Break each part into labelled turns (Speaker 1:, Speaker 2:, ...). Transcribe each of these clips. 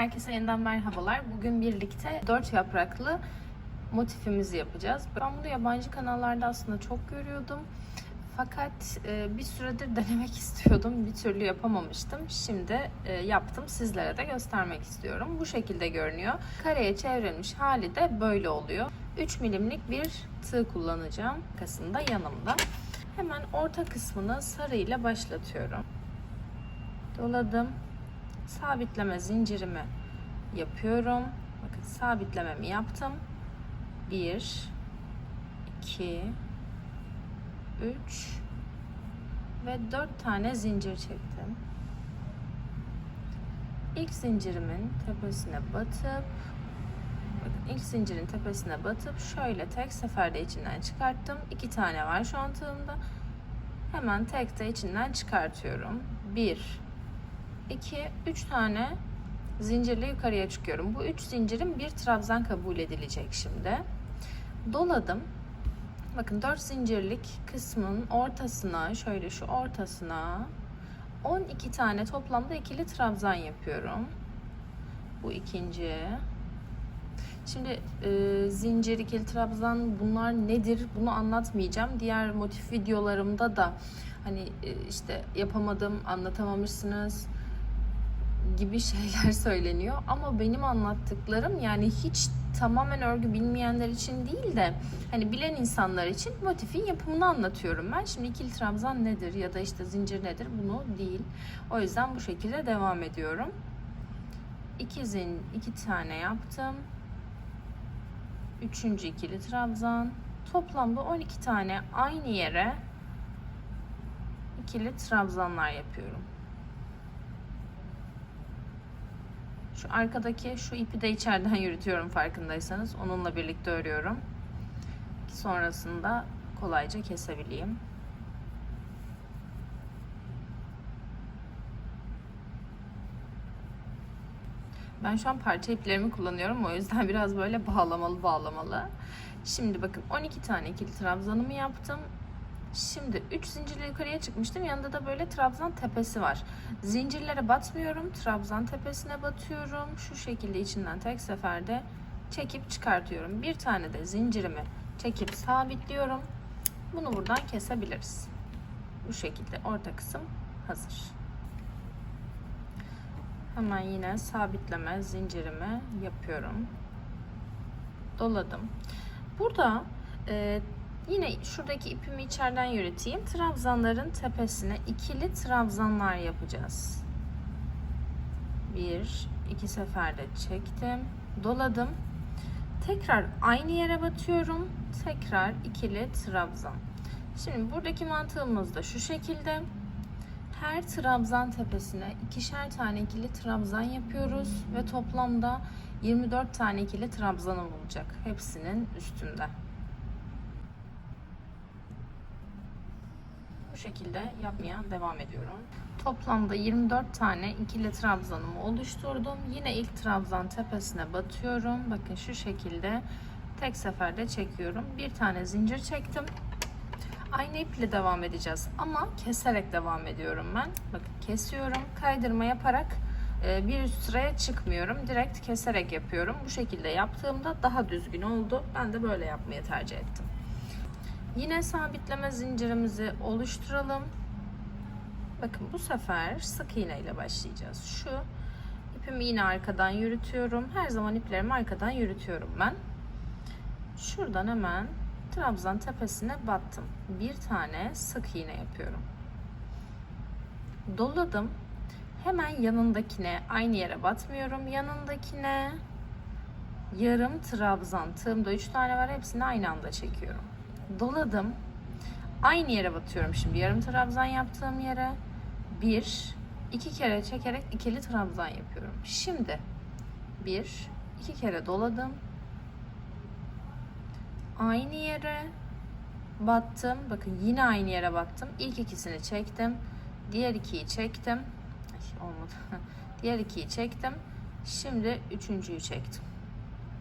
Speaker 1: Herkese yeniden merhabalar. Bugün birlikte dört yapraklı motifimizi yapacağız. Ben bunu yabancı kanallarda aslında çok görüyordum. Fakat e, bir süredir denemek istiyordum. Bir türlü yapamamıştım. Şimdi e, yaptım. Sizlere de göstermek istiyorum. Bu şekilde görünüyor. Kareye çevrilmiş hali de böyle oluyor. 3 milimlik bir tığ kullanacağım. Arkasında yanımda. Hemen orta kısmını sarı ile başlatıyorum. Doladım sabitleme zincirimi yapıyorum. Bakın sabitlememi yaptım. 1 2 3 ve 4 tane zincir çektim. İlk zincirimin tepesine batıp ilk zincirin tepesine batıp şöyle tek seferde içinden çıkarttım. 2 tane var şu an tığımda. Hemen tek de içinden çıkartıyorum. 1 2, 3 tane zincirle yukarıya çıkıyorum. Bu 3 zincirin bir trabzan kabul edilecek şimdi. Doladım. Bakın 4 zincirlik kısmın ortasına, şöyle şu ortasına 12 tane toplamda ikili trabzan yapıyorum. Bu ikinci. Şimdi e, zincir, ikili trabzan bunlar nedir? Bunu anlatmayacağım. Diğer motif videolarımda da hani e, işte yapamadım, anlatamamışsınız gibi şeyler söyleniyor. Ama benim anlattıklarım yani hiç tamamen örgü bilmeyenler için değil de hani bilen insanlar için motifin yapımını anlatıyorum ben. Şimdi ikili trabzan nedir ya da işte zincir nedir bunu değil. O yüzden bu şekilde devam ediyorum. İki zin, iki tane yaptım. Üçüncü ikili trabzan. Toplamda 12 tane aynı yere ikili trabzanlar yapıyorum. Şu arkadaki şu ipi de içeriden yürütüyorum farkındaysanız. Onunla birlikte örüyorum. Sonrasında kolayca kesebileyim. Ben şu an parça iplerimi kullanıyorum. O yüzden biraz böyle bağlamalı bağlamalı. Şimdi bakın 12 tane ikili trabzanımı yaptım. Şimdi 3 zincirle yukarıya çıkmıştım. Yanında da böyle trabzan tepesi var. Zincirlere batmıyorum. Trabzan tepesine batıyorum. Şu şekilde içinden tek seferde çekip çıkartıyorum. Bir tane de zincirimi çekip sabitliyorum. Bunu buradan kesebiliriz. Bu şekilde orta kısım hazır. Hemen yine sabitleme zincirimi yapıyorum. Doladım. Burada e, Yine şuradaki ipimi içeriden yürüteyim. Trabzanların tepesine ikili trabzanlar yapacağız. Bir, iki seferde çektim. Doladım. Tekrar aynı yere batıyorum. Tekrar ikili trabzan. Şimdi buradaki mantığımız da şu şekilde. Her trabzan tepesine ikişer tane ikili trabzan yapıyoruz ve toplamda 24 tane ikili trabzanım olacak. Hepsinin üstünde. Şekilde yapmaya devam ediyorum. Toplamda 24 tane ikili trabzanımı oluşturdum. Yine ilk trabzan tepesine batıyorum. Bakın şu şekilde tek seferde çekiyorum. Bir tane zincir çektim. Aynı iple devam edeceğiz ama keserek devam ediyorum ben. Bakın kesiyorum. Kaydırma yaparak e, bir üst sıraya çıkmıyorum. Direkt keserek yapıyorum. Bu şekilde yaptığımda daha düzgün oldu. Ben de böyle yapmayı tercih ettim. Yine sabitleme zincirimizi oluşturalım. Bakın bu sefer sık iğne ile başlayacağız. Şu ipimi yine arkadan yürütüyorum. Her zaman iplerimi arkadan yürütüyorum ben. Şuradan hemen trabzan tepesine battım. Bir tane sık iğne yapıyorum. Doladım. Hemen yanındakine aynı yere batmıyorum. Yanındakine yarım trabzan. Tığımda 3 tane var. Hepsini aynı anda çekiyorum doladım. Aynı yere batıyorum şimdi. Yarım trabzan yaptığım yere bir, iki kere çekerek ikili trabzan yapıyorum. Şimdi bir, iki kere doladım. Aynı yere battım. Bakın yine aynı yere battım. İlk ikisini çektim. Diğer ikiyi çektim. Ay, olmadı. Diğer ikiyi çektim. Şimdi üçüncüyü çektim.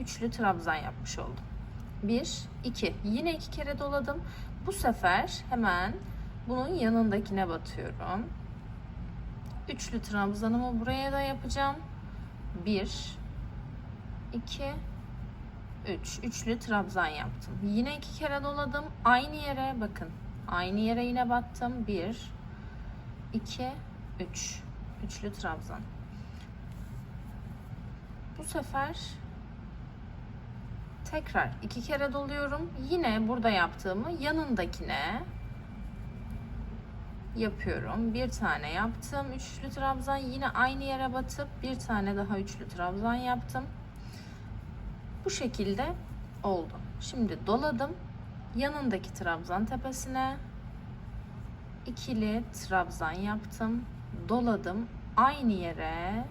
Speaker 1: Üçlü trabzan yapmış oldum. 1, 2. Yine iki kere doladım. Bu sefer hemen bunun yanındakine batıyorum. Üçlü trabzanımı buraya da yapacağım. 1 2 3 üçlü trabzan yaptım. Yine iki kere doladım. Aynı yere bakın. Aynı yere yine battım. 1 2 3 üçlü trabzan. Bu sefer tekrar iki kere doluyorum. Yine burada yaptığımı yanındakine yapıyorum. Bir tane yaptım. Üçlü trabzan yine aynı yere batıp bir tane daha üçlü trabzan yaptım. Bu şekilde oldu. Şimdi doladım. Yanındaki trabzan tepesine ikili trabzan yaptım. Doladım. Aynı yere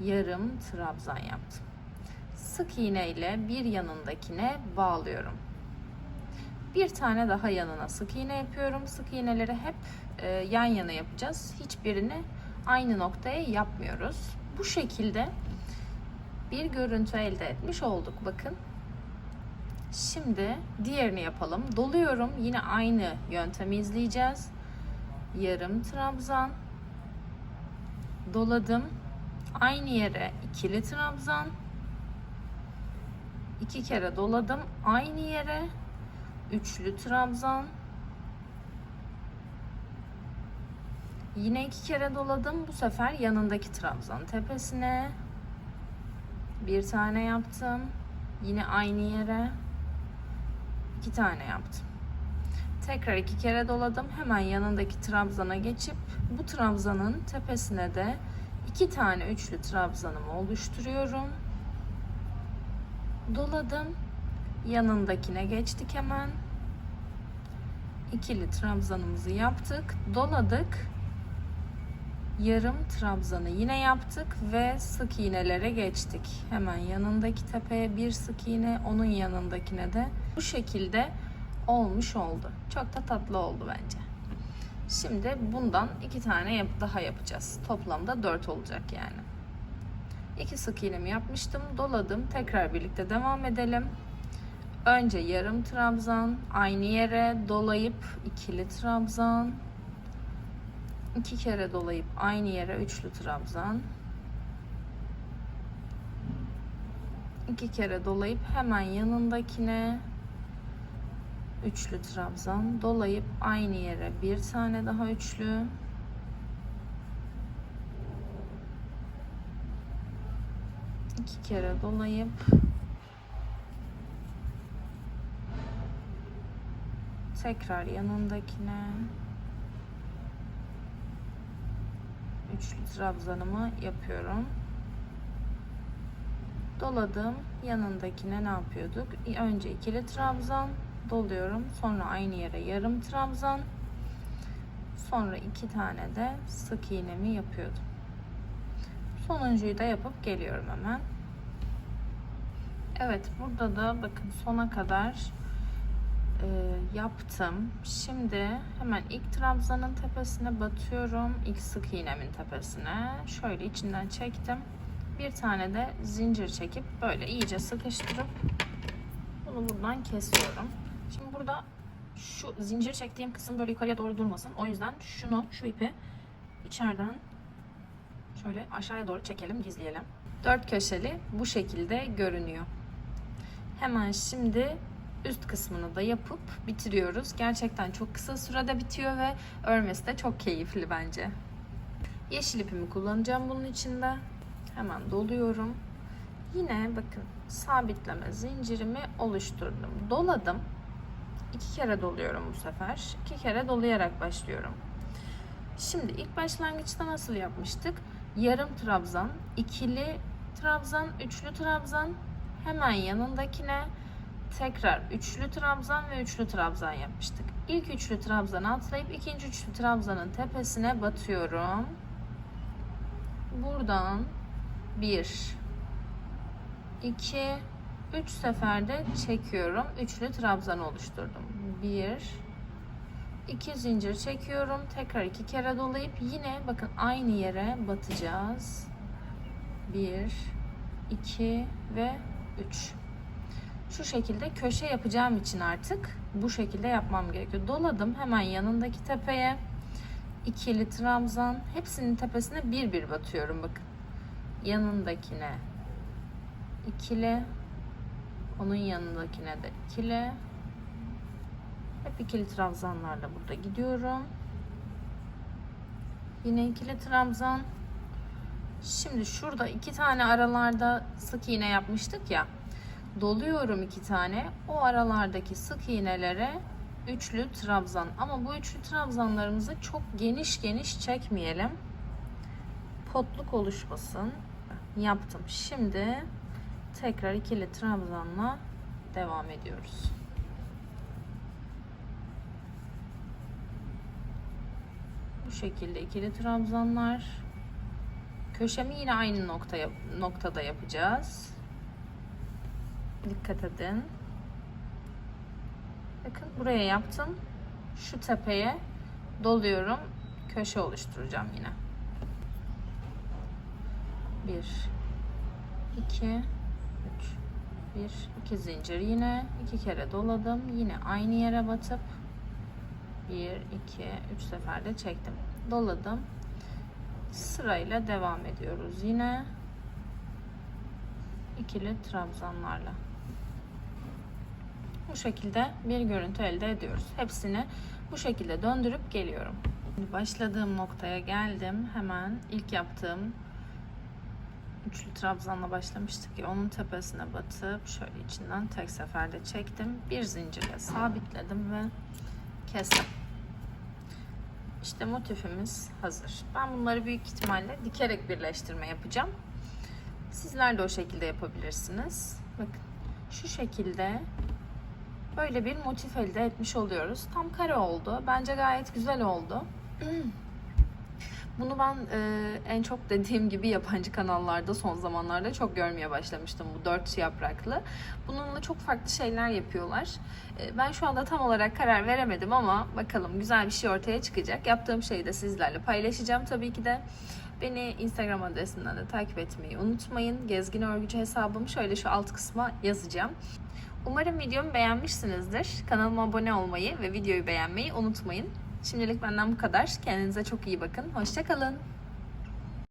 Speaker 1: yarım trabzan yaptım. Sık iğne ile bir yanındakine bağlıyorum. Bir tane daha yanına sık iğne yapıyorum. Sık iğneleri hep e, yan yana yapacağız. Hiçbirini aynı noktaya yapmıyoruz. Bu şekilde bir görüntü elde etmiş olduk. Bakın. Şimdi diğerini yapalım. Doluyorum. Yine aynı yöntemi izleyeceğiz. Yarım trabzan. Doladım. Aynı yere ikili trabzan. İki kere doladım. Aynı yere üçlü trabzan. Yine iki kere doladım. Bu sefer yanındaki trabzan tepesine bir tane yaptım. Yine aynı yere iki tane yaptım. Tekrar iki kere doladım. Hemen yanındaki trabzana geçip bu trabzanın tepesine de iki tane üçlü trabzanımı oluşturuyorum. Doladım. Yanındakine geçtik hemen. İkili trabzanımızı yaptık. Doladık. Yarım trabzanı yine yaptık ve sık iğnelere geçtik. Hemen yanındaki tepeye bir sık iğne, onun yanındakine de bu şekilde olmuş oldu. Çok da tatlı oldu bence. Şimdi bundan iki tane daha yapacağız. Toplamda dört olacak yani. İki sık iğnemi yapmıştım. Doladım. Tekrar birlikte devam edelim. Önce yarım trabzan, aynı yere dolayıp ikili trabzan, iki kere dolayıp aynı yere üçlü trabzan, iki kere dolayıp hemen yanındakine üçlü trabzan, dolayıp aynı yere bir tane daha üçlü, iki kere dolayıp tekrar yanındakine üçlü trabzanımı yapıyorum. Doladım. Yanındakine ne yapıyorduk? Önce ikili trabzan doluyorum. Sonra aynı yere yarım trabzan. Sonra iki tane de sık iğnemi yapıyordum. Sonuncuyu da yapıp geliyorum hemen. Evet burada da bakın sona kadar e, yaptım. Şimdi hemen ilk trabzanın tepesine batıyorum. İlk sık iğnemin tepesine. Şöyle içinden çektim. Bir tane de zincir çekip böyle iyice sıkıştırıp bunu buradan kesiyorum. Şimdi burada şu zincir çektiğim kısım böyle yukarıya doğru durmasın. O yüzden şunu, şu ipi içeriden şöyle aşağıya doğru çekelim, gizleyelim. Dört köşeli bu şekilde görünüyor. Hemen şimdi üst kısmını da yapıp bitiriyoruz. Gerçekten çok kısa sürede bitiyor ve örmesi de çok keyifli bence. Yeşil ipimi kullanacağım bunun içinde. Hemen doluyorum. Yine bakın sabitleme zincirimi oluşturdum. Doladım. İki kere doluyorum bu sefer. İki kere dolayarak başlıyorum. Şimdi ilk başlangıçta nasıl yapmıştık? Yarım trabzan, ikili trabzan, üçlü trabzan, hemen yanındakine tekrar üçlü trabzan ve üçlü trabzan yapmıştık. İlk üçlü trabzanı atlayıp ikinci üçlü trabzanın tepesine batıyorum. Buradan 1 2 3 seferde çekiyorum. Üçlü trabzan oluşturdum. 1 2 zincir çekiyorum. Tekrar iki kere dolayıp yine bakın aynı yere batacağız. 1 2 ve 3 şu şekilde köşe yapacağım için artık bu şekilde yapmam gerekiyor. Doladım hemen yanındaki tepeye ikili trabzan hepsinin tepesine bir bir batıyorum bakın. yanındakine ikili, onun yanındakine de ikili. Hep ikili trabzanlarla burada gidiyorum. Yine ikili trabzan. Şimdi şurada iki tane aralarda sık iğne yapmıştık ya. Doluyorum iki tane. O aralardaki sık iğnelere üçlü trabzan. Ama bu üçlü trabzanlarımızı çok geniş geniş çekmeyelim. Potluk oluşmasın. Yaptım. Şimdi tekrar ikili trabzanla devam ediyoruz. Bu şekilde ikili trabzanlar. Köşemi yine aynı noktaya, noktada yapacağız. Dikkat edin. Bakın buraya yaptım. Şu tepeye doluyorum. Köşe oluşturacağım yine. Bir, iki, üç, bir, iki zincir yine iki kere doladım. Yine aynı yere batıp bir, iki, üç seferde çektim. Doladım. Sırayla devam ediyoruz yine ikili trabzanlarla. Bu şekilde bir görüntü elde ediyoruz. Hepsini bu şekilde döndürüp geliyorum. Şimdi başladığım noktaya geldim. Hemen ilk yaptığım üçlü trabzanla başlamıştık ya onun tepesine batıp şöyle içinden tek seferde çektim. Bir zincirle sabitledim ve kestim. İşte motifimiz hazır. Ben bunları büyük ihtimalle dikerek birleştirme yapacağım. Sizler de o şekilde yapabilirsiniz. Bakın şu şekilde böyle bir motif elde etmiş oluyoruz. Tam kare oldu. Bence gayet güzel oldu. Bunu ben e, en çok dediğim gibi yabancı kanallarda son zamanlarda çok görmeye başlamıştım bu dört yapraklı. Bununla çok farklı şeyler yapıyorlar. E, ben şu anda tam olarak karar veremedim ama bakalım güzel bir şey ortaya çıkacak. Yaptığım şeyi de sizlerle paylaşacağım tabii ki de. Beni Instagram adresinden de takip etmeyi unutmayın. Gezgin Örgücü hesabımı şöyle şu alt kısma yazacağım. Umarım videomu beğenmişsinizdir. Kanalıma abone olmayı ve videoyu beğenmeyi unutmayın. Şimdilik benden bu kadar. Kendinize çok iyi bakın. Hoşçakalın.